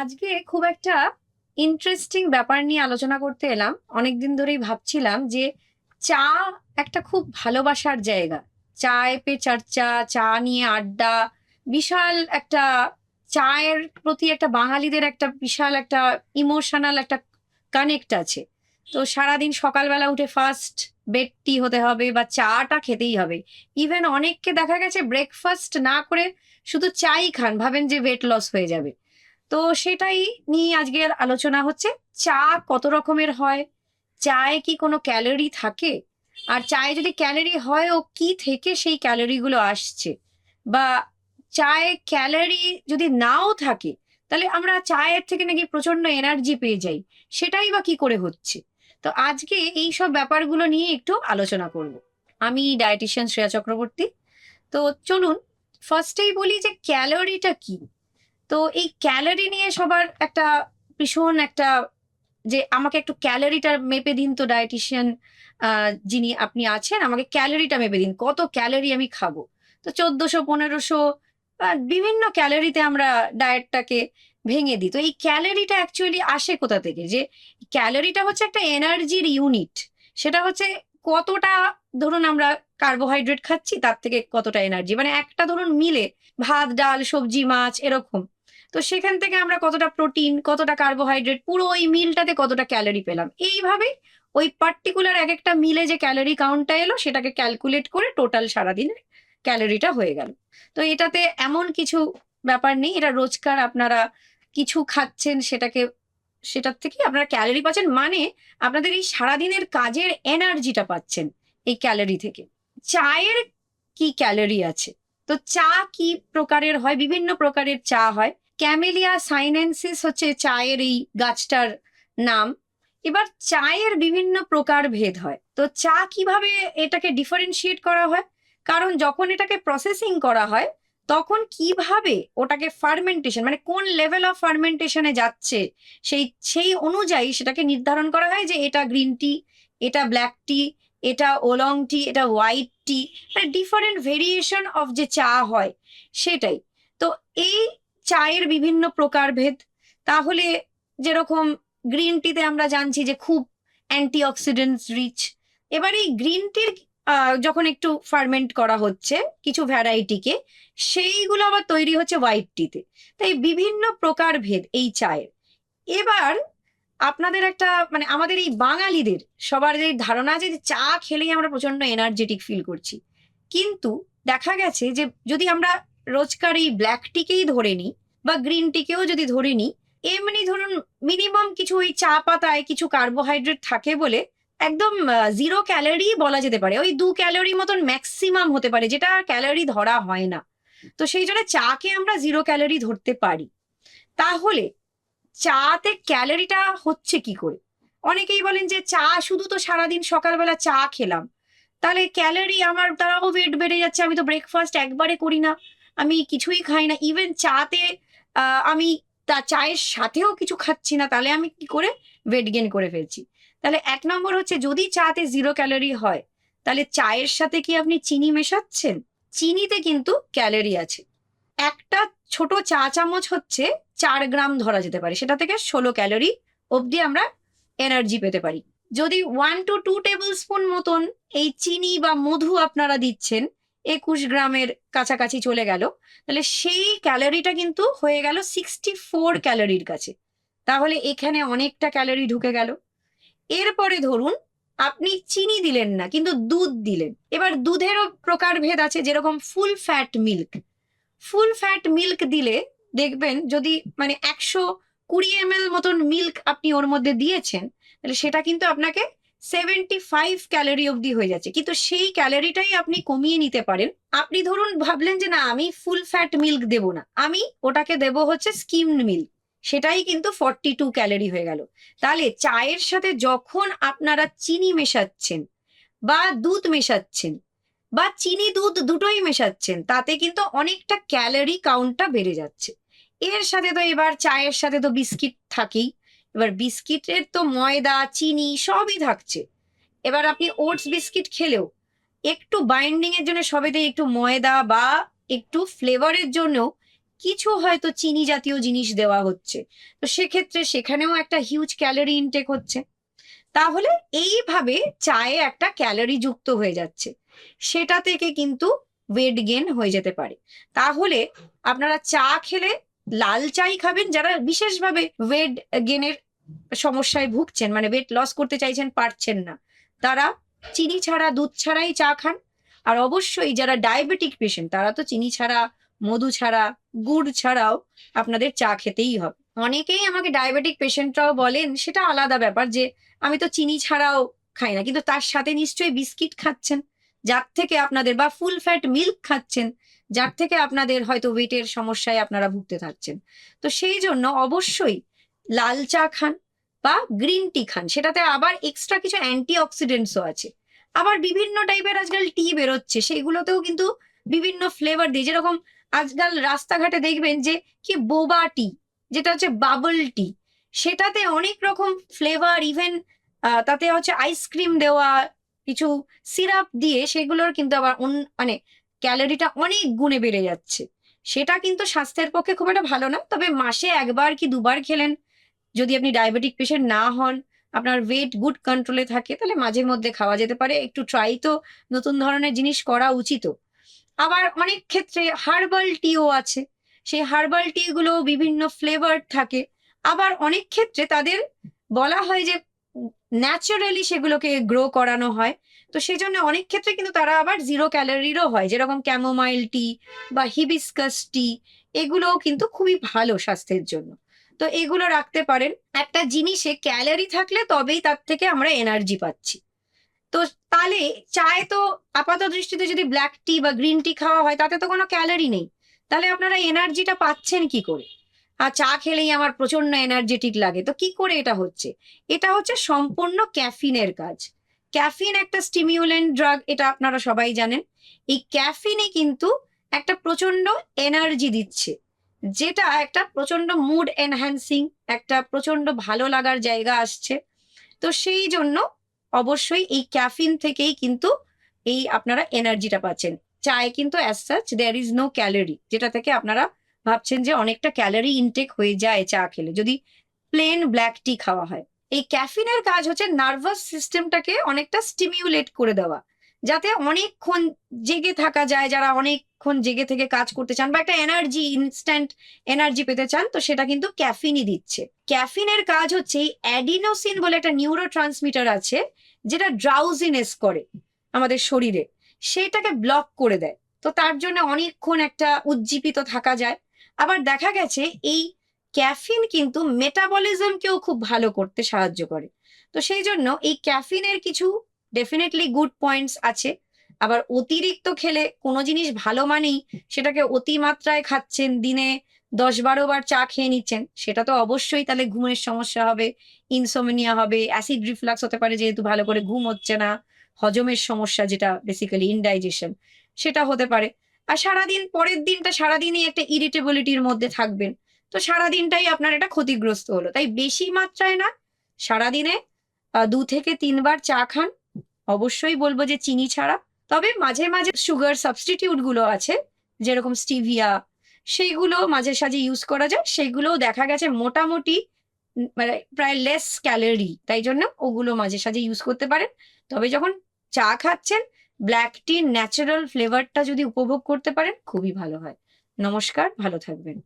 আজকে খুব একটা ইন্টারেস্টিং ব্যাপার নিয়ে আলোচনা করতে এলাম। অনেকদিন ধরেই ভাবছিলাম যে চা একটা খুব ভালোবাসার জায়গা। চায় পে চর্চা, চা নিয়ে আড্ডা, বিশাল একটা চায়ের প্রতি একটা বাঙালিদের একটা বিশাল একটা ইমোশনাল একটা কানেক্ট আছে। তো সারাদিন সকালবেলা উঠে ফার্স্ট বেড টি হতে হবে বা চাটা খেতেই হবে। ইভেন অনেককে দেখা গেছে ব্রেকফাস্ট না করে শুধু চাই খান, ভাবেন যে ওয়েট লস হয়ে যাবে। তো সেটাই নিয়ে আজকের আলোচনা হচ্ছে। চা কত রকমের হয়? চায়ে কি কোনো ক্যালোরি থাকে? আর চায়ে যদি ক্যালোরি হয়, ও কি থেকে সেই ক্যালোরিগুলো আসছে? বা চায়ে ক্যালোরি যদি নাও থাকে, তাহলে আমরা চায়ের থেকে নাকি প্রচণ্ড এনার্জি পেয়ে যাই। সেটাই বা কি করে হচ্ছে? তো আজকে এই সব ব্যাপারগুলো নিয়ে একটু আলোচনা করব। আমি ডায়েটিশিয়ান শ্রেয়া চক্রবর্তী। তো চলুন ফার্স্টেই বলি যে ক্যালোরিটা কি? তো এই ক্যালোরি নিয়ে সবার একটা ভীষণ একটা যে আমাকে একটু ক্যালোরিটা মেপে দিন তো ডায়েটিশিয়ান যিনি আপনি আছেন, আমাকে ক্যালোরিটা মেপে দিন। কত ক্যালোরি আমি খাব? তো চোদ্দশো, পনেরোশো বিভিন্ন ক্যালোরিতে আমরা ডায়েটটাকে ভেঙে দিই। তো এই ক্যালোরিটা অ্যাকচুয়ালি আসে কোথা থেকে? যে ক্যালোরিটা হচ্ছে একটা এনার্জির ইউনিট সেটা হচ্ছে কতটা, ধরুন আমরা কার্বোহাইড্রেট খাচ্ছি, তার থেকে কতটা এনার্জি মানে একটা ধরুন মিলে ভাত, ডাল, সবজি, মাছ, এরকম। তো সেখান থেকে আমরা কতটা প্রোটিন কতটা কার্বোহাইড্রেট পুরো ওই মিলটাতে কতটা ক্যালোরি পেলাম। এইভাবে ওই পার্টিকুলার এক একটা মিলে যে ক্যালোরি কাউন্টটা এলো, সেটাকে ক্যালকুলেট করে টোটাল সারাদিনের ক্যালোরিটা হয়ে গেল। তো এটাতে এমন কিছু ব্যাপার নেই, এটা রোজকার আপনারা কিছু খাচ্ছেন, সেটাকে, সেটার থেকে আপনারা ক্যালোরি পাচ্ছেন। মানে আপনাদের এই সারাদিনের কাজের এনার্জিটা পাচ্ছেন এই ক্যালোরি থেকে। চায়ের কি ক্যালোরি আছে? তো চা কি প্রকারের হয়? বিভিন্ন প্রকারের চা হয়। ক্যামেলিয়া সাইনেন্সিস হচ্ছে চায়ের এই গাছটার নাম। এবার চায়ের বিভিন্ন প্রকার ভেদ হয়। তো চা কীভাবে এটাকে ডিফারেন্সিয়েট করা হয়? কারণ যখন এটাকে প্রসেসিং করা হয়, তখন কীভাবে ওটাকে ফার্মেন্টেশন মানে কোন লেভেল অফ ফার্মেন্টেশনে যাচ্ছে, সেই সেই অনুযায়ী সেটাকে নির্ধারণ করা হয় যে এটা গ্রিন টি এটা ব্ল্যাক টি এটা ওলং টি এটা হোয়াইট টি মানে ডিফারেন্ট ভেরিয়েশন অফ যে চা হয়, সেটাই। তো এই চায়ের বিভিন্ন প্রকারভেদ তাহলে যেরকম গ্রিন টিতে আমরা জানছি যে খুব অ্যান্টিঅক্সিডেন্টস রিচ এবার এই গ্রিন টির যখন একটু ফার্মেন্ট করা হচ্ছে কিছু ভ্যারাইটিকে সেইগুলো আবার তৈরি হচ্ছে হোয়াইট টিতে তাই বিভিন্ন প্রকারভেদ এই চায়ের। এবার আপনাদের একটা মানে আমাদের এই বাঙালিদের, সবার যে ধারণা আছে যে চা খেলেই আমরা প্রচণ্ড এনার্জেটিক ফিল করছি। কিন্তু দেখা গেছে যে যদি আমরা রোজকার এই ব্ল্যাক টিকেই ধরে নিই বা গ্রিন টিকেও যদি ধরে নিই এমনি ধরুন মিনিমাম কিছু ওই চা পাতায় কিছু কার্বোহাইড্রেট থাকে বলে একদম জিরো ক্যালোরি বলা যেতে পারে। ওই দু ক্যালোরি মতন ম্যাক্সিমাম হতে পারে, যেটা ক্যালোরি ধরা হয় না। তো সেই জন্য চাকে আমরা জিরো ক্যালোরি ধরতে পারি। তাহলে চাতে ক্যালোরিটা হচ্ছে কি করে? অনেকেই বলেন যে চা শুধু তো সারাদিন সকালবেলা চা খেলাম। তাহলে ক্যালোরি আমার দ্বারাও ওয়েট বেড়ে যাচ্ছে, আমি তো ব্রেকফাস্ট একবারে করি না। আমি কিছুই খাই না ইভেন চাতে আমি তা চায়ের সাথেও কিছু খাচ্ছি না, তাহলে আমি কি করে ওয়েট গেন করে ফেলছি? তাহলে এক নম্বর হচ্ছে যদি চাতে জিরো ক্যালোরি হয়, তাহলে চায়ের সাথে কি আপনি চিনি মেশাচ্ছেন? চিনিতে কিন্তু ক্যালোরি আছে। একটা ছোট চা চামচ হচ্ছে চার গ্রাম ধরা যেতে পারে, সেটা থেকে ষোলো ক্যালোরি অবধি আমরা এনার্জি পেতে পারি। যদি one to two tablespoon মতন এই চিনি বা মধু আপনারা দিচ্ছেন একুশ গ্রামের কাছাকাছি চলে গেল। তাহলে সেই ক্যালোরিটা কিন্তু হয়ে গেল সিক্সটি ফোর ক্যালোরির কাছে। তাহলে এখানে অনেকটা ক্যালোরি ঢুকে গেল। এরপরে ধরুন, আপনি চিনি দিলেন না, কিন্তু দুধ দিলেন। এবার দুধেরও প্রকারভেদ আছে, যেরকম full fat milk full fat milk দিলে দেখবেন যদি মানে একশো কুড়ি এম মতন মিল্ক আপনি ওর মধ্যে দিয়েছেন, তাহলে সেটা কিন্তু আপনাকে সেভেন্টি ফাইভ ক্যালোরি অবধি হয়ে যাচ্ছে। কিন্তু সেই ক্যালোরিটাই আপনি কমিয়ে নিতে পারেন। আপনি ধরুন ভাবলেন যে না, আমি ফুল ফ্যাট মিল্ক দেব না। আমি ওটাকে দেব হচ্ছে স্কিমড মিল্ক সেটাই কিন্তু ফর্টি টু ক্যালোরি হয়ে গেল। তাহলে চায়ের সাথে যখন আপনারা চিনি মেশাচ্ছেন বা দুধ মেশাচ্ছেন বা চিনি দুধ দুটোই মেশাচ্ছেন, তাতে কিন্তু অনেকটা ক্যালোরি কাউন্টটা বেড়ে যাচ্ছে। এর সাথে তো এবার চায়ের সাথে তো বিস্কিট থাকেই। এবার বিস্কিটের তো ময়দা, চিনি সবই থাকছে। এবার আপনি ওটস বিস্কিট খেলেও একটু বাইন্ডিং এর জন্য সবেতেই একটু ময়দা বা একটু ফ্লেভারের জন্য কিছু হয়তো চিনি জাতীয় জিনিস দেওয়া হচ্ছে। তো সেক্ষেত্রে সেখানেও একটা হিউজ ক্যালোরি ইনটেক হচ্ছে। তাহলে এইভাবে চায়ে একটা ক্যালোরি যুক্ত হয়ে যাচ্ছে। সেটা থেকে কিন্তু ওয়েট গেন হয়ে যেতে পারে। তাহলে আপনারা চা খেলে লাল চাই খাবেন, যারা বিশেষভাবে ওয়েট গেনের সমস্যায় ভুগছেন মানে ওয়েট লস করতে চাইছেন, পারছেন না। তারা চিনি ছাড়া, দুধ ছাড়াই চা খান। আর অবশ্যই যারা ডায়াবেটিক পেশেন্ট তারা তো চিনি ছাড়া, মধু ছাড়া, গুড় ছাড়াও আপনাদের চা খেতেই হবে। অনেকেই আমাকে ডায়াবেটিক পেশেন্টরাও বলেন, সেটা আলাদা ব্যাপার যে, আমি তো চিনি ছাড়াও খাই না, কিন্তু তার সাথে নিশ্চয়ই বিস্কিট খাচ্ছেন। যার থেকে আপনাদের বা ফুল ফ্যাট মিল্ক খাচ্ছেন, যার থেকে আপনাদের হয়তো ওয়েটের সমস্যায় আপনারা ভুগতে থাকছেন। তো সেই জন্য অবশ্যই লাল চা খান বা গ্রিন টি খান। সেটাতে আবার এক্সট্রা কিছু অ্যান্টি অক্সিডেন্টসও আছে। আবার বিভিন্ন টাইপের আজকাল টি বেরোচ্ছে। সেগুলোতেও কিন্তু বিভিন্ন ফ্লেভার দিয়ে। যেরকম আজকাল রাস্তাঘাটে দেখবেন যে কি বোবা টি যেটা হচ্ছে বাবল টি সেটাতে অনেক রকম ফ্লেভার ইভেন তাতে হচ্ছে আইসক্রিম দেওয়া, কিছু সিরাপ দিয়ে সেগুলোর কিন্তু আবার মানে ক্যালোরিটা অনেক গুণে বেড়ে যাচ্ছে। সেটা কিন্তু স্বাস্থ্যের পক্ষে খুব একটা ভালো না। তবে মাসে একবার কি দুবার খেলেন যদি আপনি ডায়াবেটিক পেশেন্ট না হন, আপনার ওয়েট গুড কন্ট্রোলে থাকে, তাহলে মাঝে মধ্যে খাওয়া যেতে পারে। একটু ট্রাই তো নতুন ধরনের জিনিস করা উচিত আবার অনেক ক্ষেত্রে হার্বাল টিও আছে। সেই হার্বাল টি গুলো বিভিন্ন ফ্লেভার থাকে। আবার অনেক ক্ষেত্রে তাদের বলা হয় যে ন্যাচারালি সেগুলোকে গ্রো করানো হয়। তো সেই জন্য অনেক ক্ষেত্রে কিন্তু তারা আবার জিরো ক্যালোরিরও হয়। যেরকম ক্যামোমাইল টি বা হিবিস্কাস টি এগুলোও কিন্তু খুবই ভালো স্বাস্থ্যের জন্য। তো এগুলো রাখতে পারেন। একটা জিনিসে ক্যালোরি থাকলে তবেই তার থেকে আমরা এনার্জি পাচ্ছি। তো তাহলে চায়ে তো আপাত দৃষ্টিতে যদি ব্ল্যাক টি বা গ্রিন টি খাওয়া হয়, তাতে তো কোনো ক্যালোরি নেই। তাহলে আপনারা এনার্জিটা পাচ্ছেন কি করে? আর চা খেলেই আমার প্রচণ্ড এনার্জেটিক লাগে। তো কি করে এটা হচ্ছে? এটা হচ্ছে সম্পূর্ণ ক্যাফিনের কাজ। ক্যাফিন একটা স্টিমিউলেন্ট ড্রাগ এটা আপনারা সবাই জানেন। এই ক্যাফিনে কিন্তু একটা প্রচণ্ড এনার্জি দিচ্ছে। যেটা একটা প্রচণ্ড মুড এনহ্যান্সিং একটা প্রচণ্ড ভালো লাগার জায়গা আসছে। তো সেই জন্য অবশ্যই এই ক্যাফিন থেকেই কিন্তু এই আপনারা এনার্জিটা পাচ্ছেন। চায় কিন্তু as such there is no calorie যেটা থেকে আপনারা ভাবছেন যে অনেকটা ক্যালোরি ইনটেক হয়ে যায় চা খেলে, যদি প্লেন ব্ল্যাক টি খাওয়া হয়। এই ক্যাফিনের কাজ হচ্ছে নার্ভাস সিস্টেমটাকে অনেকটা স্টিমিউলেট করে দেওয়া। যাতে অনেকক্ষণ জেগে থাকা যায়, যারা অনেকক্ষণ জেগে থেকে কাজ করতে চান বা একটা এনার্জি ইনস্ট্যান্ট এনার্জি পেতে চান, তো সেটা কিন্তু ক্যাফিনই দিচ্ছে। ক্যাফিনের কাজ হচ্ছে অ্যাডিনোসিন বলে একটা নিউরো ট্রান্সমিটার আছে, যেটা ড্রাউজিনেস করে আমাদের শরীরে। সেটাকে ব্লক করে দেয়। তো তার জন্য অনেকক্ষণ একটা উজ্জীবিত থাকা যায়। আবার দেখা গেছে এই ক্যাফিন কিন্তু মেটাবলিজমকেও খুব ভালো করতে সাহায্য করে। তো সেই জন্য এই ক্যাফিনের কিছু ডেফিনেটলি গুড পয়েন্টস আছে। আবার অতিরিক্ত খেলে কোনো জিনিস ভালো মানেই সেটাকে অতিমাত্রায় খাচ্ছেন, দিনে দশ বারো বার চা খেয়ে নিচ্ছেন, সেটা তো অবশ্যই তাহলে ঘুমের সমস্যা হবে ইনসোমিনিয়া হবে অ্যাসিড রিফ্লাক্স হতে পারে যেহেতু ভালো করে ঘুম হচ্ছে না, হজমের সমস্যা যেটা বেসিক্যালি ইনডাইজেশন সেটা হতে পারে। আর সারাদিন পরের দিনটা সারাদিনই একটা ইরিটেবিলিটির মধ্যে থাকবেন। তো সারাদিনটাই আপনার এটা ক্ষতিগ্রস্ত হলো। তাই বেশি মাত্রায় না, সারাদিনে দু থেকে তিনবার চা খান অবশ্যই বলব যে চিনি ছাড়া। তবে মাঝে মাঝে সুগার সাবস্টিটিউটগুলো আছে, যেরকম স্টিভিয়া সেইগুলো মাঝে সাঝে ইউজ করা যায়। সেগুলোও দেখা গেছে মোটামুটি মানে প্রায় লেস ক্যালোরি তাই জন্য ওগুলো মাঝে সাঝে ইউজ করতে পারেন। তবে যখন চা খাচ্ছেন ব্ল্যাক টির ন্যাচারাল ফ্লেভারটা যদি উপভোগ করতে পারেন, খুবই ভালো হয়। নমস্কার, ভালো থাকবেন।